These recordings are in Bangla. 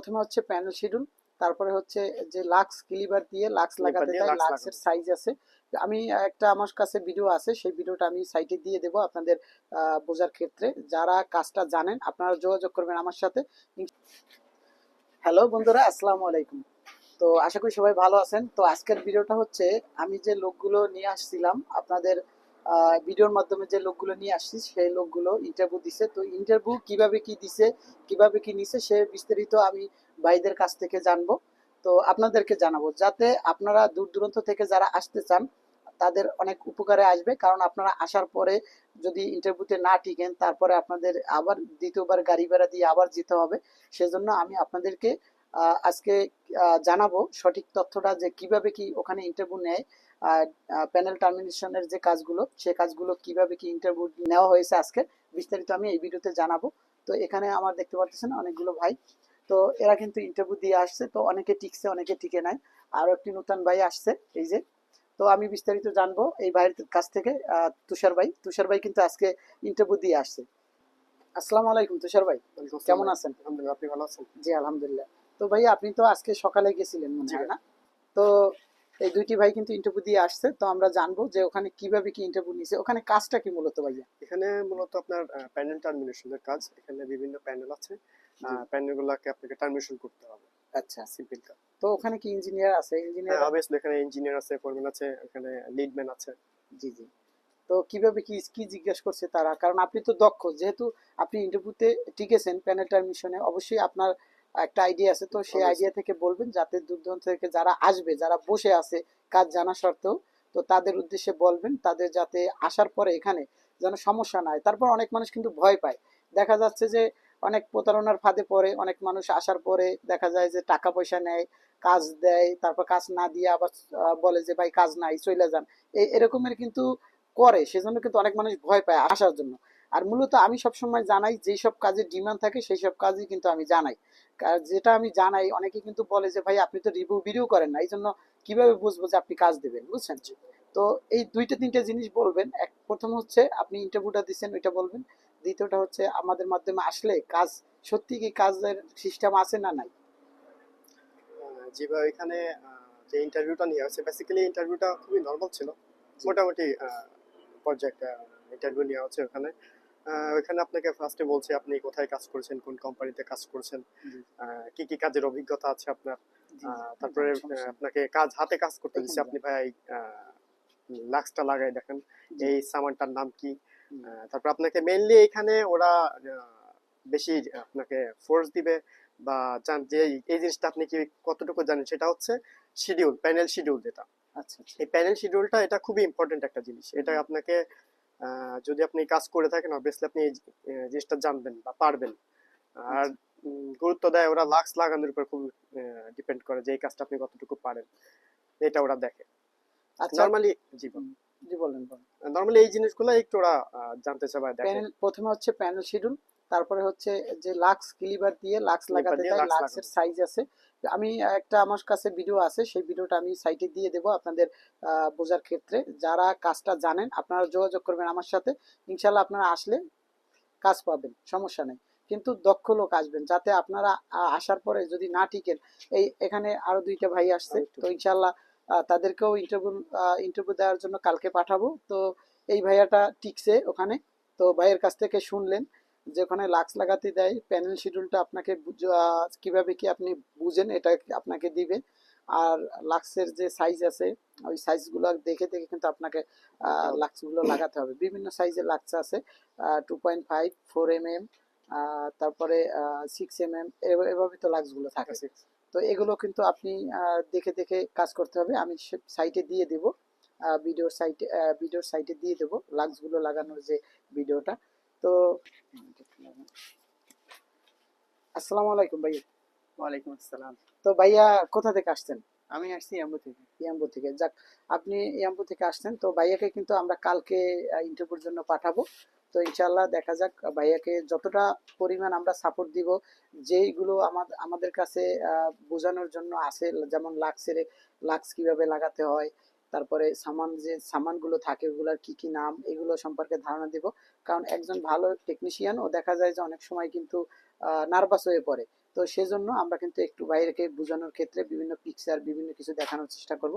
প্রথমে হচ্ছে প্যানেল শিডিউল তারপরে হচ্ছে যে লাক্স ক্লিভার দিয়ে লাক্স লাগাতে lux লাক্সের সাইজ আছে। আমি একটা আমার কাছে ভিডিও আছে সেই ভিডিওটা আমি সাইটে দিয়ে দেবো আপনাদের বোঝার ক্ষেত্রে। যারা কাজটা জানেন আপনারা যোগাযোগ করবেন আমার সাথে। হ্যালো বন্ধুরা আসসালামু আলাইকুম। তো আশা করি সবাই ভালো আছেন। তো আজকের ভিডিওটা হচ্ছে আমি যে লোকগুলো নিয়ে আসছিলাম আপনাদের ভিডিওর মাধ্যমে যে লোকগুলো নিয়ে আসছি, সেই লোকগুলো ইন্টারভিউ দিছে। তো ইন্টারভিউ কীভাবে কি দিছে, কীভাবে কি নিছে, সে বিস্তারিত আমি ভাইদের কাছ থেকে জানব। তো আপনাদেরকে জানাব, যাতে আপনারা দূর দূরান্ত থেকে যারা আসতে চান, তাদের অনেক উপকারে আসবে। কারণ আপনারা আসার পরে যদি ইন্টারভিউতে না টিকেন, তারপরে আপনাদের আবার দ্বিতীয়বার গাড়ি ভাড়া দিয়ে আবার যেতে হবে। সেজন্য আমি আপনাদেরকে আজকে জানাব সঠিক তথ্যটা যে কীভাবে কি ওখানে ইন্টারভিউ নেয়। প্যানেল টার্মিনেশনের যে কাজগুলো সে কাজগুলো কীভাবে কি ইন্টারভিউ নেওয়া হয়েছে আজকে বিস্তারিত আমি এই ভিডিওতে জানাব। তো এখানে আমার দেখতে পাচ্ছেন অনেকগুলো ভাই। তো এরা কিন্তু ইন্টারভিউ দিয়ে আসছে তো অনেকে টিকছে অনেকে টিকে নাই। আরও একটি নতুন ভাই আসছে এই যে। তো আমি বিস্তারিত জানব এই ভাইয়ের কাছ থেকে তুষার ভাই। তুষার ভাই কিন্তু আজকে ইন্টারভিউ দিয়ে আসছে। আসসালামু আলাইকুম তুষার ভাই। কেমন আছেন? আলহামদুলিল্লাহ আপনি ভালো আছেন? জি আলহামদুলিল্লাহ। তো ভাই আপনি তো আজকে সকালে গেছিলেন মনে হয় না? তো এই দুইটি ভাই কিন্তু ইন্টারভিউ দিয়ে আসছে তো আমরা জানব যে ওখানে কীভাবে কি ইন্টারভিউ নিছে ওখানে কাজটা কি মূলত ভাইয়া? এখানে মূলত আপনার প্যানেল টার্মিনেশনের কাজ এখানে বিভিন্ন প্যানেল আছে। প্যানেলগুলোকে আপনাকে টার্মিনেশন করতে হবে। আচ্ছা। সিম্পল কাজ। তো ওখানে কি ইঞ্জিনিয়ার আছে? ইঞ্জিনিয়ার অবভিয়াসলি এখানে ইঞ্জিনিয়ার আছে ফোরম্যান আছে এখানে লিডম্যান আছে। জি জি। তো কীভাবে কি কি জিজ্ঞেস করছে তারা? কারণ আপনি তো দক্ষ যেহেতু আপনি ইন্টারভিউতে টিকেছেন প্যানেল টার্মিনেশনে অবশ্যই আপনার একটা আইডিয়া আছে তো সেই আইডিয়া থেকে বলবেন যাতে দূর দূরান্ত থেকে যারা আসবে যারা বসে আছে কাজ জানা সত্ত্বেও তো তাদের উদ্দেশ্যে বলবেন তাদের যাতে আসার পরে এখানে যেন সমস্যা না হয়। তারপর অনেক মানুষ কিন্তু ভয় পায়। দেখা যাচ্ছে যে অনেক প্রতারণার ফাঁদে পড়ে অনেক মানুষ আসার পরে দেখা যায় যে টাকা পয়সা নেয় কাজ দেয় তারপর কাজ না দিয়ে আবার বলে যে ভাই কাজ নাই চলে যান। এরকমের কিন্তু করে সেজন্য কিন্তু অনেক মানুষ ভয় পায় আসার জন্য। আর মূলত আমি সবসময় জানাই যেই সব কাজের ডিমান্ড থাকে সেই সব কাজই কিন্তু আমি জানাই। যেটা আমি জানাই অনেকে কিন্তু বলে যে ভাই আপনি তো রিভিউ ভিডিও করেন না। এই জন্য কীভাবে বুঝব যে আপনি কাজ দেবেন বুঝছেন? তো এই দুইটা তিনটা জিনিস বলবেন। এক প্রথম হচ্ছে আপনি ইন্টারভিউটা দিচ্ছেন ওইটা বলবেন। দ্বিতীয়টা হচ্ছে আমাদের মাধ্যমে আসলে কাজ সত্যি কি কাজের সিস্টেম আছে না নাই? আহ, যেভাবে এখানে যে ইন্টারভিউটা নিয়ে হয়েছে বেসিক্যালি ইন্টারভিউটা খুবই নর্মাল ছিল। মোটামুটি পর্যায়ে একটা ইন্টারভিউ নেওয়া হচ্ছে ওখানে। ওখানে আপনাকে ফার্স্টে বলছে আপনি কোথায় কাজ করছেন কোন কোম্পানিতে কাজ করছেন কি কি কাজের অভিজ্ঞতা আছে আপনার? তারপরে আপনাকে কাজ হাতে কাজ করতে দিচ্ছে। আপনি ভাই লাক্সটা লাগাই দেখেন। এই সামানটার নাম কি? তারপর আপনাকে মেইনলি এখানে ওরা বেশি আপনাকে ফোর্স দিবে বা যে এই- জিনিসটা আপনি কি কতটুকু জানেন? সেটা হচ্ছে শিডিউল প্যানেল শিডিউল যেটা। আচ্ছা আচ্ছা। এই প্যানেল শিডিউলটা এটা খুবই ইম্পর্টেন্ট একটা জিনিস। এটা আপনাকে যদি আপনি কাজ করে থাকেন অবভিয়াসলি আপনি এই জিনিসটা জানবেন বা পারবেন। আর গুরুত্ব দেয় ওরা লাক্স লাগানোর উপর খুব ডিপেন্ড করে যে এই কাজটা আপনি কতটুকু পারেন। এটা ওরা দেখে। আচ্ছা। নর্মালি জি জি বলেন নর্মালি এই জিনিসগুলো একটু ওরা জানতে চায় বা দেখে। প্রথমে হচ্ছে প্যানেল শিডিউল তারপরে হচ্ছে যে লাক্স ক্লিভার দিয়ে লাক্স লাগাতে হয় লাক্সের সাইজ আছে। আমি একটা আমার কাছে ভিডিও আছে সেই ভিডিওটা আমি সাইটে দিয়ে দেবো আপনাদের বোঝার ক্ষেত্রে। যারা কাজটা জানেন আপনারা যোগাযোগ করবেন আমার সাথে। ইনশাল্লাহ আপনারা আসলে কাজ পাবেন সমস্যা নেই। কিন্তু দক্ষ লোক আসবেন যাতে আপনারা আসার পরে যদি না টিকেন এই এখানে আরও দুইটা ভাই আসছে। তো ইনশাল্লাহ তাদেরকেও ইন্টারভিউ ইন্টারভিউ দেওয়ার জন্য কালকে পাঠাবো। তো এই ভাইয়াটা টিকছে ওখানে। তো ভাইয়ের কাছ থেকে শুনলেন। যে ওখানে লাক্স লাগাতে দেয় প্যানেল শিডিউলটা আপনাকে কীভাবে কি আপনি বুঝেন এটা আপনাকে দিবে। আর লাক্সের যে সাইজ আছে ওই সাইজগুলো দেখে দেখে কিন্তু আপনাকে লাক্সগুলো লাগাতে হবে। বিভিন্ন সাইজের লাক্স আছে two point five four M M তারপরে সিক্স এম এম এভাবে তো লাক্সগুলো থাকে। তো এগুলো কিন্তু আপনি দেখে দেখে কাজ করতে হবে। আমি সাইটে দিয়ে দেব ভিডিওর সাইটে ভিডিওর সাইটে দিয়ে দেবো লাক্সগুলো লাগানোর যে ভিডিওটা তো আসসালামু আলাইকুম ভাইয়া ওয়ালাইকুম আসসালাম। তো ভাইয়া কোথা থেকে আসছেন? আমি আসছি আম্বু থেকে। ইয়াম্বু থেকে। যাক আপনি ইয়াম্বু থেকে আসছেন তো ভাইয়াকে কিন্তু আমরা কালকে ইন্টারভিউর জন্য পাঠাবো। তো ইনশাল্লাহ দেখা যাক ভাইয়াকে যতটা পরিমাণ আমরা সাপোর্ট দিব যেইগুলো আমাদের আমাদের কাছে বোঝানোর জন্য আছে যেমন লাক্সের লাক্স কীভাবে লাগাতে হয় তারপরে সামান যে সামানগুলো থাকে ওগুলার কি কি নাম এগুলো সম্পর্কে ধারণা দিব। কারণ একজন ভালো টেকনিশিয়ান ও দেখা যায় যে অনেক সময় কিন্তু নার্ভাস হয়ে পড়ে। তো সেজন্য আমরা কিন্তু একটু বাইরেকে বোঝানোর ক্ষেত্রে বিভিন্ন পিকচার বিভিন্ন কিছু দেখানোর চেষ্টা করব।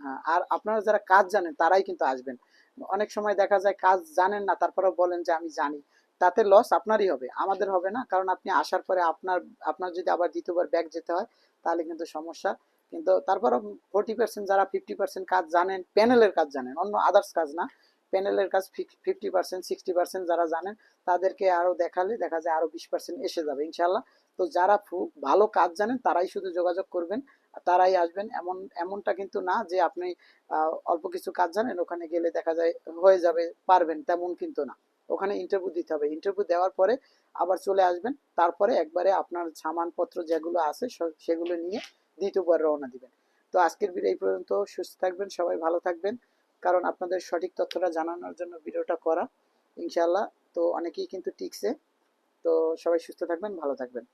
হ্যাঁ, আর আপনারা যারা কাজ জানেন তারাই কিন্তু আসবেন। অনেক সময় দেখা যায় কাজ জানেন না তারপরে বলেন যে আমি জানি। তাতে লস আপনারই হবে আমাদের হবে না। কারণ আপনি আসার পরে আপনার আপনার যদি আবার দ্বিতীয়বার ব্যাগ যেতে হয় তাহলে কিন্তু সমস্যা। কিন্তু তারপরে ফোর্টি পার্সেন্ট যারা ফিফটি পার্সেন্ট কাজ জানেন প্যানেলের কাজ জানেন, অন্য আদার্স কাজ না। প্যানেলের কাজ ফিফটি পার্সেন্ট সিক্সটি পার্সেন্ট যারা জানেন, তাদেরকে আরও দেখালে দেখা যায় আরও বিশ পার্সেন্ট এসে যাবে ইনশাল্লাহ তো যারা ভালো কাজ জানেন, তারাই শুধু যোগাযোগ করবেন তারাই আসবেন। এমন, এমনটা কিন্তু না যে আপনি অল্প কিছু কাজ জানেন, ওখানে গেলে দেখা যায় হয়ে যাবে, পারবেন, তেমন কিন্তু না। ওখানে ইন্টারভিউ দিতে হবে। ইন্টারভিউ দেওয়ার পরে আবার চলে আসবেন। তারপরে একবারে আপনার সামানপত্র যেগুলো আছে সেগুলো নিয়ে দ্বিতীয়বার রওনা দিবেন। তো আজকের ভিডিও এই পর্যন্ত। সুস্থ থাকবেন, সবাই ভালো থাকবেন। কারণ আপনাদের সঠিক তথ্যটা জানানোর জন্য ভিডিওটা করা ইনশাল্লাহ তো অনেকেই কিন্তু টিকছে। তো সবাই সুস্থ থাকবেন, ভালো থাকবেন।